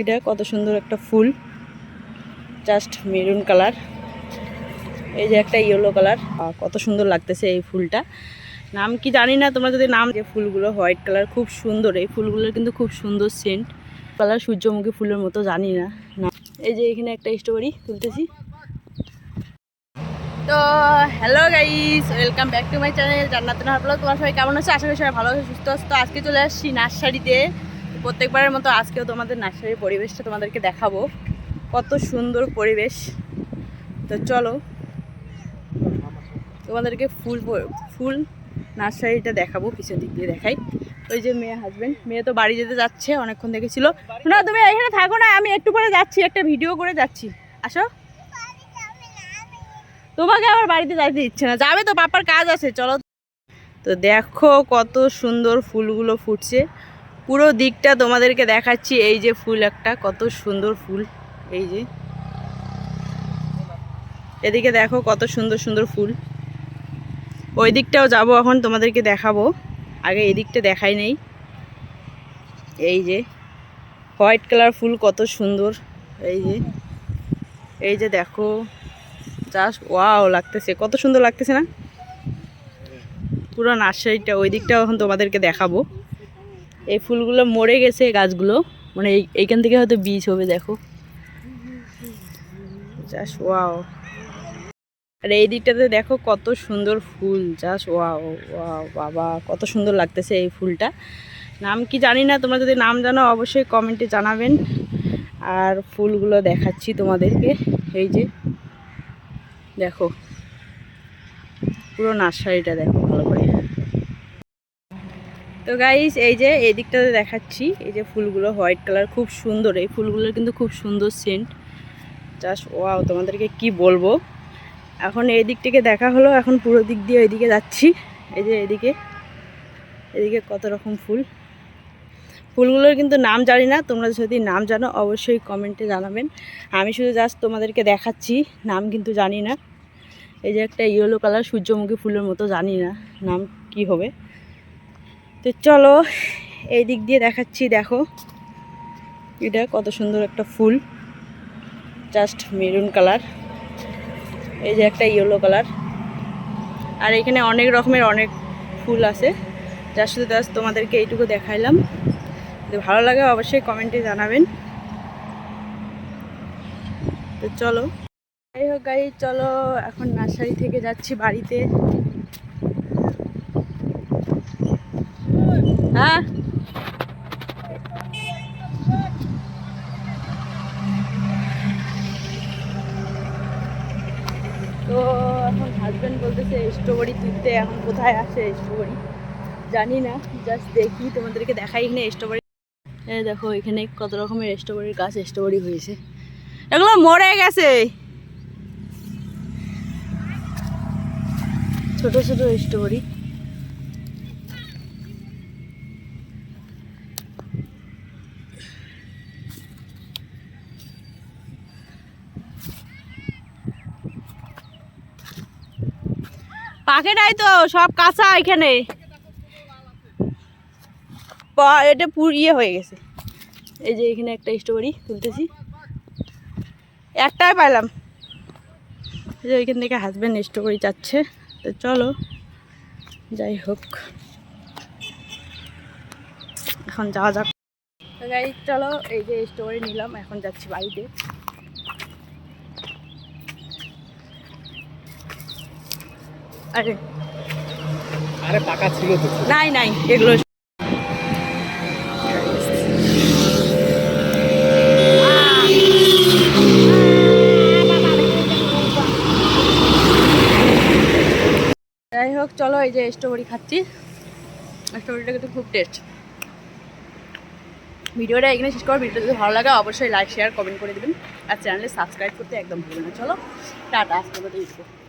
এটা কত সুন্দর একটা ফুল। জাস্ট মেরুন কালার এই যে একটা ইয়েলো কালার কত সুন্দর লাগতেছে এই ফুলটা। নাম কি জানি না, তোমরা যদি নাম যে ফুলগুলো হোয়াইট কালার খুব সুন্দর। এই ফুলগুলোর কিন্তু খুব সুন্দর সেন্ট কালার সূর্যমুখী ফুলের মতো জানি না। এই যে এখানে একটা স্ট্রবেরি তুলতেছি। তো hello guys welcome back to my channel Jannat তোমার সবাই কেমন আছে? আশা করি সবাই ভালো আছে, সুস্থ আছে। আজকে চলে আসছি নার্সারিতে। প্রত্যেকবারের মতো আজকেও তোমাদের নার্সারির পরিবেশটা তোমাদেরকে দেখাবো। কত সুন্দর পরিবেশ। তো চলো, তোমাদেরকে ফুল ফুল নার্সারিটা দেখাবো পিছন দিক দিয়ে দেখাই। ওই যে মেয়ে হাজবেন্ড মেয়ে তো বাড়ি যেতে যাচ্ছে, অনেকক্ষণ দেখেছিল না, তুমি এখানে থাকো না, আমি একটু পরে যাচ্ছি, একটা ভিডিও করে যাচ্ছি। আসো। তোমাকে আবার বাড়িতে যাইতে ইচ্ছে না, যাবে তো, পাপার কাজ আছে, চলো। তো দেখো কত সুন্দর ফুলগুলো ফুটছে। পুরো দিকটা তোমাদেরকে দেখাচ্ছি। এই যে ফুল একটা, কত সুন্দর ফুল। এই যে। এদিকে দেখো কত সুন্দর সুন্দর ফুল। ওই দিকটাও যাব এখন, তোমাদেরকে দেখাবো। আগে এদিকটা দেখাই নেই। এই যে। হোয়াইট কালার ফুল কত সুন্দর। এই যে। এই যে দেখো। জাস্ট ওয়াও লাগতেছে। কত সুন্দর লাগতেছে না? পুরো নার্সারিটা, ওই দিকটাও এখন তোমাদেরকে দেখাবো। এই ফুলগুলো মরে গেছে গাছগুলো। মানে এই এইখান থেকে হয়তো বীজ হবে, দেখো। জাস্ট ওয়াও আর এই দিকটাতে দেখো কত সুন্দর ফুল। জাস্ট ওয়াও ওয়াও বাবা, কত সুন্দর লাগতেছে এই ফুলটা। নাম কি জানি না, তোমরা যদি নাম জানো অবশ্যই কমেন্টে জানাবেন। আর ফুলগুলো দেখাচ্ছি তোমাদেরকে। এই যে, দেখো। পুরো নার্সারিটা দেখো ভালো করে। তো গাইস এই যে এই দিকটাতে দেখাচ্ছি, এই যে ফুলগুলো হোয়াইট কালার খুব সুন্দর। এই ফুলগুলোর কিন্তু খুব সুন্দর সেন্ট জাস্ট ওয়াও তোমাদেরকে কি বলব? এখন এই দিক থেকে দেখা হলো, এখন পুরো দিক দিয়ে এদিকে যাচ্ছি। এই যে এদিকে এদিকে কত রকম ফুল। ফুলগুলোর কিন্তু নাম জানি না, তোমরা যদি নাম জানো অবশ্যই কমেন্টে জানাবেন। আমি শুধু জাস্ট তোমাদেরকে দেখাচ্ছি, নাম কিন্তু জানি না। এই যে একটা ইয়েলো কালার সূর্যমুখী ফুলের মতো জানি না, নাম কি হবে। তো চলো, এই দিক দিয়ে দেখাচ্ছি, দেখো। এটা কত সুন্দর একটা ফুল। জাস্ট মেরুন কালার এই যে একটা ইয়েলো কালার আর এখানে অনেক রকমের অনেক ফুল আছে। যার শুধু জাস্ট তোমাদেরকে এইটুকু দেখাইলাম। যদি ভালো লাগে, অবশ্যই কমেন্টে জানাবেন। তো চলো। যাই হোক গাড়ি চলো, এখন নার্সারি থেকে যাচ্ছি বাড়িতে। হ্যাঁ? তো এখন হাজব্যান্ড বলতেছে স্ট্রবেরি তুলতে এখন কোথায় আসে স্ট্রবেরি জানি না জাস্ট দেখি, তোমাদেরকে দেখাই এখানে স্ট্রবেরি দেখো, এখানে কত রকমের স্ট্রবেরির গাছ স্ট্রবেরি হয়েছে। এগুলো মরে গেছে। ছোট ছোট স্ট্রবেরি পাকে নাই তো, সব কাঁচা এখানে। এটা পুর ইয়ে হয়ে গেছে। এই যে এখানে একটা স্ট্রবেরি তুলতেছি। একটাই পাইলাম। যে ওইখান থেকে হাজব্যান্ড স্ট্রবেরি চাচ্ছে। তো চলো, যাই হোক। এখন যাওয়া যাক। চলো, এই যে স্ট্রবেরি নিলাম, এখন যাচ্ছি বাড়িতে। আরে। আরে পাকা ছিল তো। নাই নাই এগুলো যাই হোক চলো এই যে স্ট্রবেরি খাচ্ছি। স্ট্রবেরিটা কিন্তু খুব টেস্ট ভিডিওটা এখানে শেষ করো ভিডিওটা যদি ভালো লাগে অবশ্যই লাইক শেয়ার কমেন্ট করে দেবেন। আর চ্যানেলে সাবস্ক্রাইব করতে একদম ভুলবেন না। চলো টাটা আজকে মতো ইউটিউব